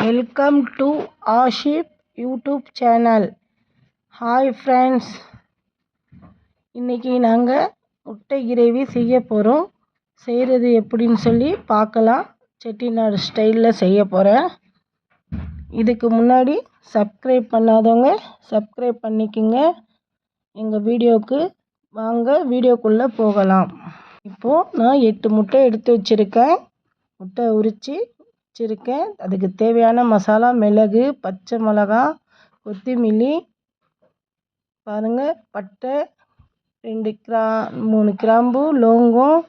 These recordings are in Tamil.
Welcome to Asif YouTube channel hi friends இன்றைக்கி நாங்கள் முட்டை கிரேவி செய்ய போகிறோம் செய்கிறது எப்படின்னு சொல்லி பார்க்கலாம். செட்டிநாடு ஸ்டைலில் செய்ய போகிறேன் இதுக்கு முன்னாடி சப்ஸ்கிரைப் பண்ணாதவங்க சப்ஸ்கிரைப் பண்ணிக்கோங்க. எங்கள் வீடியோவுக்கு வாங்க வீடியோக்குள்ளே போகலாம். இப்போது நான் எட்டு முட்டை எடுத்து வச்சுருக்கேன். முட்டை உரித்து வச்சுருக்கேன். அதுக்கு தேவையான மசாலா மிளகு பச்சை மிளகா கொத்தமல்லி பாருங்கள் பட்டை ரெண்டு கிரா மூணு கிராம்பு லோங்கம்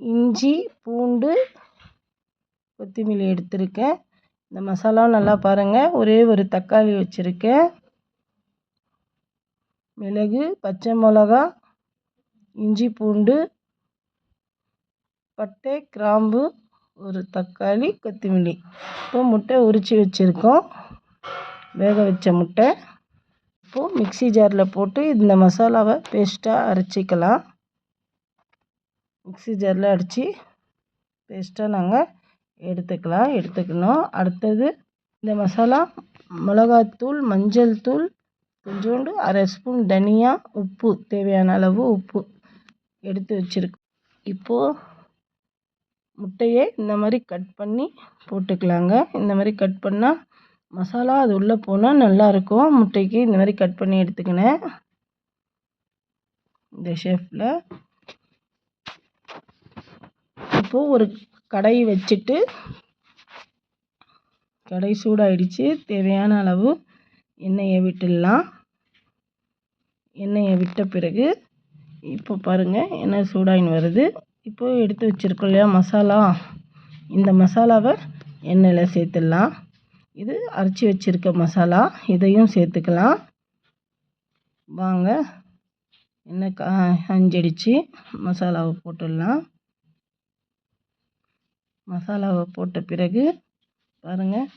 இஞ்சி பூண்டு கொத்தமல்லி எடுத்திருக்கேன். இந்த மசாலா நல்லா பாருங்கள் ஒரே ஒரு தக்காளி வச்சுருக்கேன். மிளகு பச்சை மிளகா இஞ்சி பூண்டு பட்டை கிராம்பு ஒரு தக்காளி கொத்தமல்லி. இப்போ முட்டை உரித்து வச்சுருக்கோம். வேக வச்ச முட்டை. இப்போது மிக்சி ஜாரில் போட்டு இந்த மசாலாவை பேஸ்ட்டாக அரைச்சிக்கலாம். மிக்சி ஜாரில் அடித்து பேஸ்ட்டாக நாங்கள் எடுத்துக்கலாம். எடுத்துக்கணும். அடுத்தது இந்த மசாலா மிளகாத்தூள் மஞ்சள் தூள் கொஞ்சோண்டு அரை ஸ்பூன் தனியா உப்பு தேவையான அளவு உப்பு எடுத்து வச்சுருக்கோம். இப்போது முட்டையை இந்த மாதிரி கட் பண்ணி போட்டுக்கலாங்க. இந்த மாதிரி கட் பண்ணால் மசாலா அது உள்ளே போனால் நல்லாயிருக்கும் முட்டைக்கு இந்த மாதிரி கட் பண்ணி எடுத்துக்கினேன். இந்த ஷேஃபில் இப்போது ஒரு கடை வச்சுட்டு கடை சூடாயிடுச்சு. தேவையான அளவு எண்ணெயை விட்டுடலாம். எண்ணெயை விட்ட பிறகு இப்போ பாருங்கள் எண்ணெய் சூடாயின்னு வருது. இப்போது எடுத்து வச்சுருக்கோம் இல்லையா மசாலா. இந்த மசாலாவை எண்ணெயில் சேர்த்துடலாம். இது அரைச்சி வச்சுருக்க மசாலா இதையும் சேர்த்துக்கலாம். வாங்க எண்ணெய் கா அஞ்சடிச்சு மசாலாவை போட்டுடலாம். மசாலாவை போட்ட பிறகு பாருங்கள்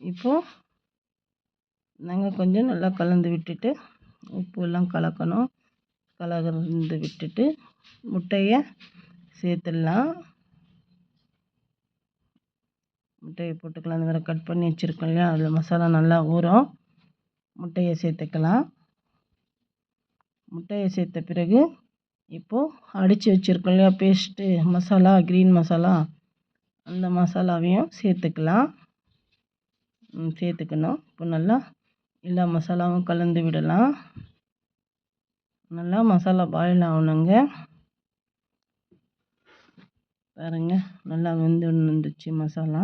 இப்போது நாங்கள் கொஞ்சம் நல்லா கலந்து விட்டுட்டு உப்பு எல்லாம் கலக்கணும். கலந்து விட்டுட்டு முட்டையை சேர்த்துடலாம். முட்டையை போட்டுக்கலாம். அந்த மாதிரி கட் பண்ணி வச்சுருக்கோம் இல்லையா? அதில் மசாலா நல்லா ஊறும். முட்டையை சேர்த்துக்கலாம். முட்டையை சேர்த்த பிறகு இப்போது அடித்து வச்சுருக்கோம் இல்லையா? Paste masala green masala. அந்த மசாலாவையும் சேர்த்துக்கலாம். சேர்த்துக்கணும். இப்போ நல்லா எல்லா மசாலாவும் கலந்து விடலாம். நல்லா மசாலா பாயில் ஆகணுங்க பாருங்க நல்லா வெந்து வந்துச்சு மசாலா.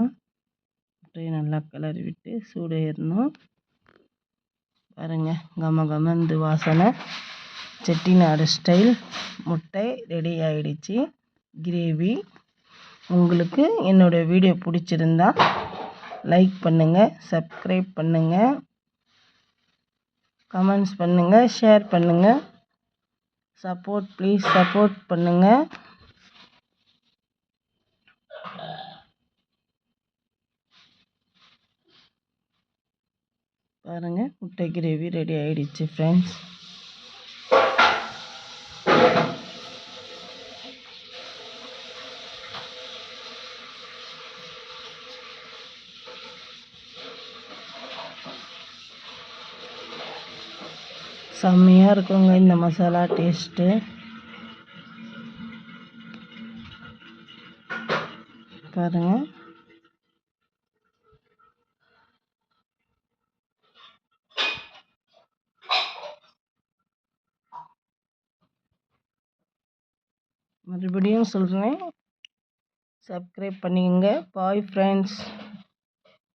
முட்டையை நல்லா கிளறி விட்டு சூடு ஏறணும் பாருங்க கம கமந்து வாசனை. செட்டிநாடு ஸ்டைல் முட்டை ரெடி ஆகிடுச்சு கிரேவி உங்களுக்கு என்னோடய வீடியோ பிடிச்சிருந்தா லைக் பண்ணுங்கள் சப்ஸ்கிரைப் பண்ணுங்கள் கமெண்ட்ஸ் பண்ணுங்கள் ஷேர் பண்ணுங்கள் சப்போர்ட் ப்ளீஸ் சப்போர்ட் பண்ணுங்கள் பாருங்கள் முட்டை கிரேவி ரெடி ஆகிடுச்சு ஃப்ரெண்ட்ஸ் செம்மையாக இருக்குங்க இந்த மசாலா டேஸ்ட்டு பாருங்கள் மறுபடியும் சொல்கிறேன் சப்ஸ்கிரைப் பண்ணிக்கோங்க. Bye friends